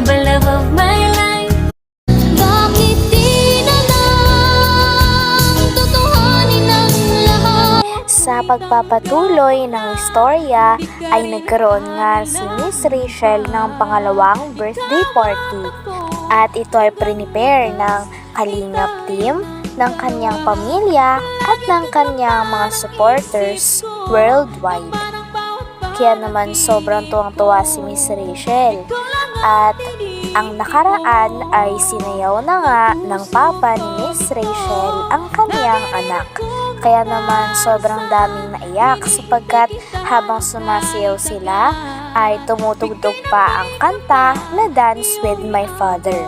Love of my life? Bakit di na lang Tutuhanin ang lahat? Sa pagpapatuloy ng istorya ay nagkaroon nga si Miss Rachel ng pangalawang birthday party at ito ay prepare ng Kalingap team, ng kanyang pamilya at ng kanyang mga supporters worldwide. Kaya naman sobrang tuwang-tuwa si Miss Rachel at ang nakaraan ay sinayaw na nga ng papa ni Miss Rachel ang kanyang anak. Kaya naman sobrang daming naiyak sapagkat habang sumasayaw sila ay tumutugtog pa ang kanta na Dance with My Father.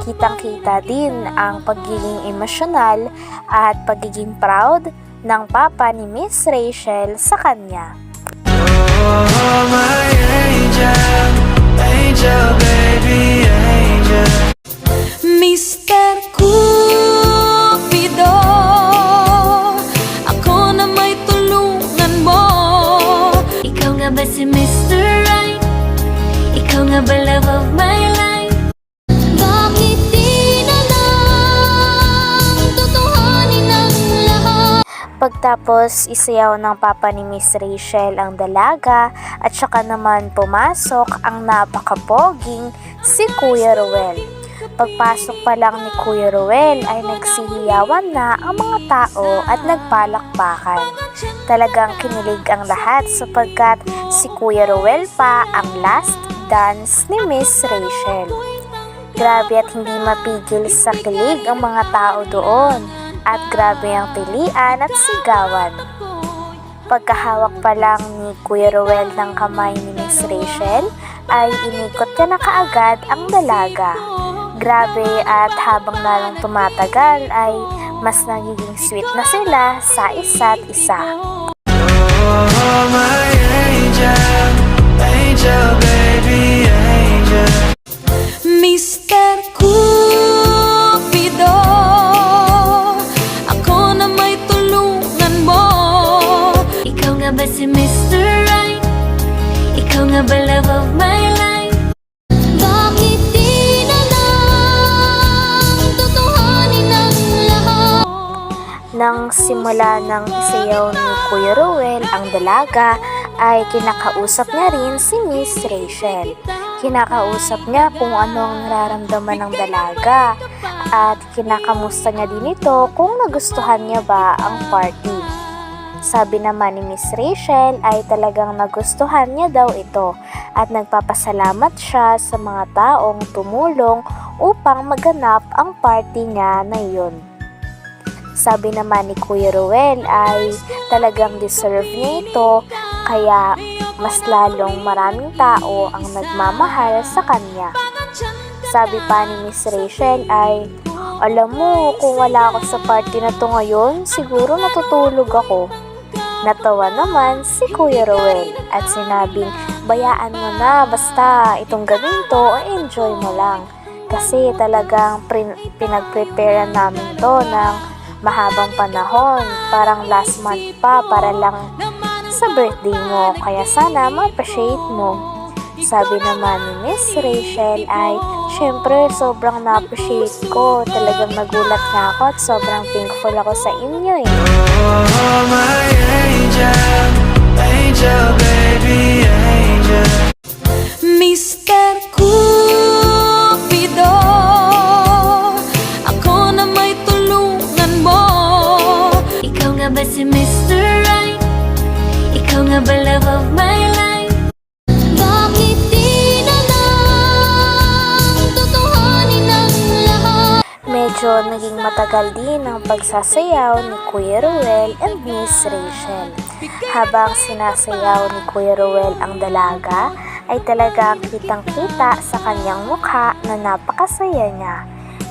Kitang-kita din ang pagiging emosyonal at pagiging proud ng papa ni Miss Rachel sa kanya. Oh, my angel, Pagtapos isayaw ng papa ni Miss Rachel ang dalaga at saka naman pumasok ang napakapoging si Kuya Ruel. Pagpasok pa lang ni Kuya Ruel ay nagsihiyawan na ang mga tao at nagpalakpakan. Talagang kinilig ang lahat sapagkat si Kuya Ruel pa ang last dance ni Miss Rachel. Grabe at hindi mapigil sa kilig ang mga tao doon at grabe ang pilian at sigawan. Pagkahawak pa lang ni Kuya Ruel ng kamay ni Miss Rachel ay inikot ka na kaagad ang dalaga. Grabe at habang lalong tumatagal ay mas nagiging sweet na sila sa isa't isa. Oh, my angel, angel, baby, angel. Mr. Nang simula ng isayaw ni Kuya Ruel ang dalaga, ay kinakausap niya rin si Miss Rachel. Kinakausap niya kung ano ang nararamdaman ng dalaga at kinakamusta niya din ito kung nagustuhan niya ba ang party. Sabi naman ni Miss Rachel ay talagang nagustuhan niya daw ito at nagpapasalamat siya sa mga taong tumulong upang maganap ang party niya na iyon. Sabi naman ni Kuya Ruel ay talagang deserve niya ito kaya mas lalong maraming tao ang nagmamahal sa kanya. Sabi pa ni Miss Rachel ay, alam mo, kung wala ako sa party na to ngayon, siguro natutulog ako. Natawa naman si Kuya Ruel at sinabing, bayaan mo na, basta itong gawin to, enjoy mo lang. Kasi talagang pinag-prepare namin to ng mahabang panahon, parang last month pa para lang sa birthday mo, kaya sana ma-appreciate mo. Sabi naman ni Miss Rachel ay, syempre sobrang na-appreciate ko. Talagang nagulat nga ako at sobrang thankful ako sa inyo eh. Oh, Medyo naging matagal din ang pagsasayaw ni Kuya Ruel and Miss Rachel. Habang sinasayaw ni Kuya Ruel ang dalaga, ay talagang kitang-kita sa kanyang mukha na napakasaya niya.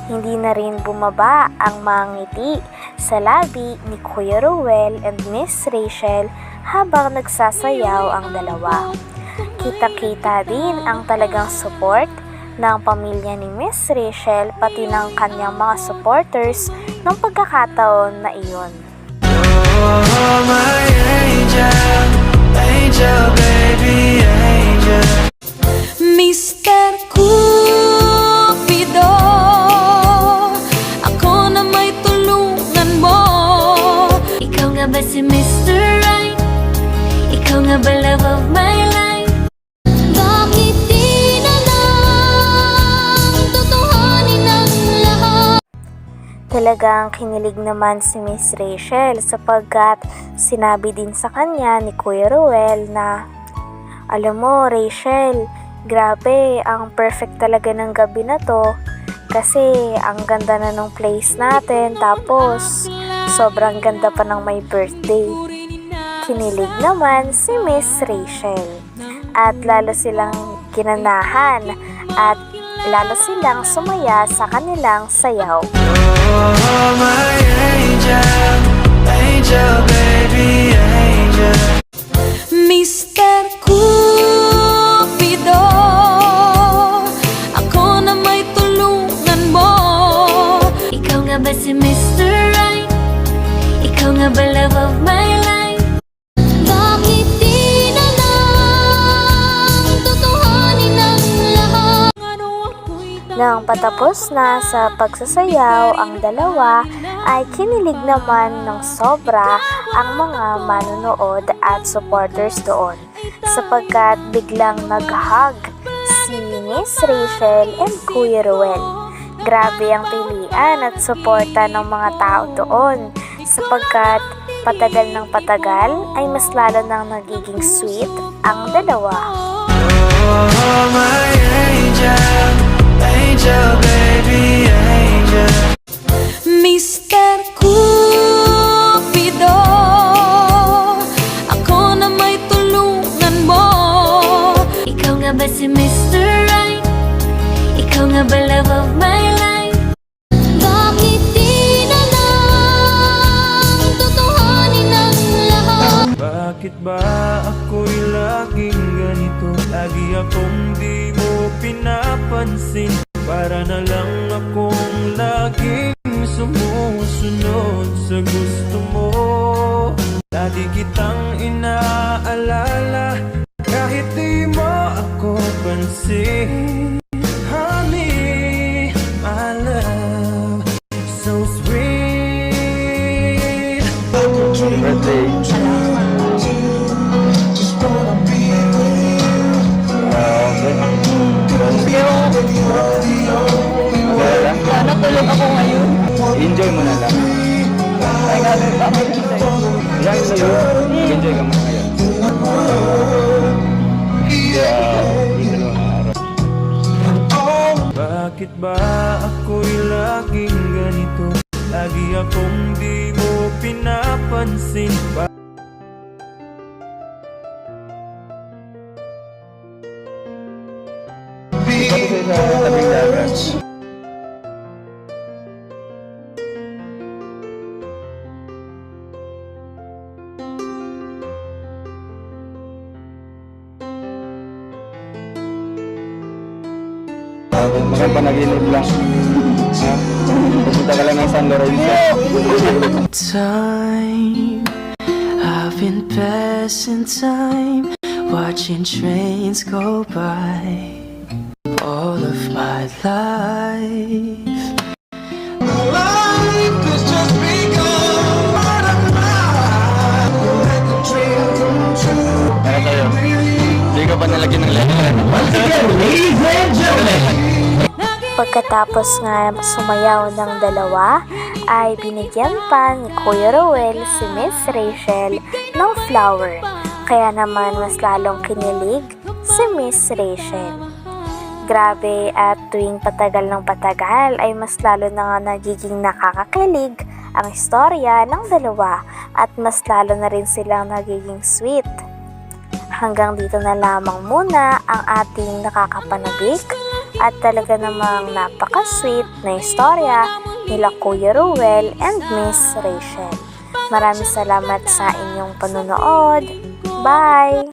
Hindi na rin bumaba ang mga ngiti sa labi ni Kuya Ruel and Miss Rachel habang nagsasayaw ang dalawa. Kita-kita din ang talagang support ng pamilya ni Miss Rachel pati ng kanyang mga supporters ng pagkakataon na iyon. Oh, my angel, angel, baby, angel. Mr. Cupido Ako na may tulungan mo Ikaw nga ba si Mr. Right? Ikaw nga ba love of my Talagang kinilig naman si Miss Rachel sapagkat sinabi din sa kanya ni Kuya Ruel na Alam mo Rachel, grabe ang perfect talaga ng gabi na to kasi ang ganda na ng place natin tapos sobrang ganda pa ng may birthday. Kinilig naman si Miss Rachel at lalo silang ginanahan at lalo silang sumaya sa kanilang sayaw. Oh, my angel, patapos na sa pagsasayaw ang dalawa ay kinilig naman ng sobra ang mga manonood at supporters doon sapagkat biglang nag-hug si Miss Rachel and Kuya Ruel. Grabe ang pilian at suporta ng mga tao doon sapagkat patagal ng patagal ay mas lalo nang nagiging sweet ang dalawa. Oh, my angel, angel, baby, angel. Mr. Cupido Ako na may tulungan mo Ikaw nga ba si Mr. Right? Ikaw nga ba my life? Bakit di na lang lahat? Bakit ba ako'y laging ganito? Lagi akong di mo pinapansin Para na lang akong laging sumusunod sa gusto mo. Lagi kitang inaalala Kahit di mo ako pansin Enjoy mo na lang. Pa. Yan na yun. Enjoy ka muna ngayon. Bakit ba ako'y laging ganito? Lagi akong di mo pinapansin Ba- Tapos sa tabing dagat. Ah, Mga panaginip lang. Ha? Pupunta ka lang ng San Lorenzo. time. I've been passing time, watching trains go by. All of my life. Ano sa'yo? Hindi ka pa nalagyan ng letter. Pagkatapos nga sumayaw ng dalawa, ay binigyan pa ni Kuya Rowell si Miss Rachel ng flower. Kaya naman mas lalong kinilig si Miss Rachel. Grabe at tuwing patagal ng patagal ay mas lalo na nga nagiging nakakakilig ang istorya ng dalawa at mas lalo na rin silang nagiging sweet. hanggang dito na lamang muna ang ating nakakapanabik at talaga namang napaka-sweet na istorya nila Kuya Ruel and Miss Rachel. Maraming salamat sa inyong panonood. Bye!